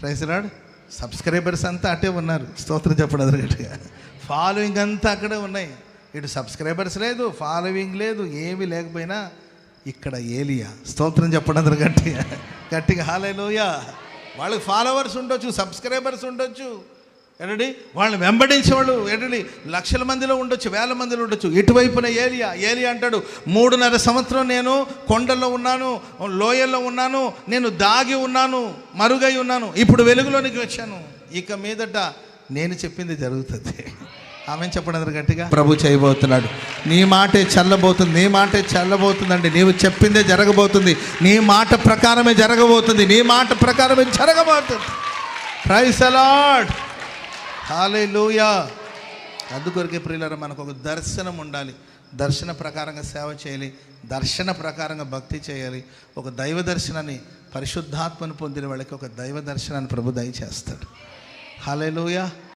ప్రైజ్లాడ్ subscribers అంతా అటే ఉన్నారు. స్తోత్రం చెప్పడం గట్టిగా. ఫాలోయింగ్ అంతా అక్కడే ఉన్నాయి. ఇటు సబ్స్క్రైబర్స్ లేదు ఫాలోయింగ్ లేదు ఏమీ లేకపోయినా ఇక్కడ ఏలియా. స్తోత్రం చెప్పడం గట్టిగా. గట్టిగా హాలేలోయా వాళ్ళకి ఫాలోవర్స్ ఉండొచ్చు సబ్స్క్రైబర్స్ ఉండొచ్చు. ఏంటండి? వాళ్ళని వెంబడించే వాళ్ళు ఏంటండి? లక్షల మందిలో ఉండొచ్చు వేల మందిలో ఉండొచ్చు. ఇటువైపున ఏలియా ఏలియా అంటాడు మూడున్నర సంవత్సరం నేను కొండల్లో ఉన్నాను లోయల్లో ఉన్నాను నేను దాగి ఉన్నాను మరుగై ఉన్నాను ఇప్పుడు వెలుగులోనికి వచ్చాను. ఇక మీదట నేను చెప్పింది జరుగుతుంది. ఆమె చెప్పడం గట్టిగా? ప్రభు చేయబోతున్నాడు. నీ మాటే చల్లబోతుంది నీ మాటే చల్లబోతుందండి. నీవు చెప్పిందే జరగబోతుంది. నీ మాట ప్రకారమే జరగబోతుంది. నీ మాట ప్రకారమే జరగబోతుంది. ప్రైస్ అలాడ్ హాలేలూయా అందుకొరకే ప్రియులర మనకు ఒక దర్శనం ఉండాలి. దర్శన ప్రకారంగా సేవ చేయాలి. దర్శన ప్రకారంగా భక్తి చేయాలి. ఒక దైవ దర్శనాన్ని పరిశుద్ధాత్మను పొందిన వాళ్ళకి ఒక దైవ దర్శనాన్ని ప్రభు దయచేస్తాడు. హాలేలూయా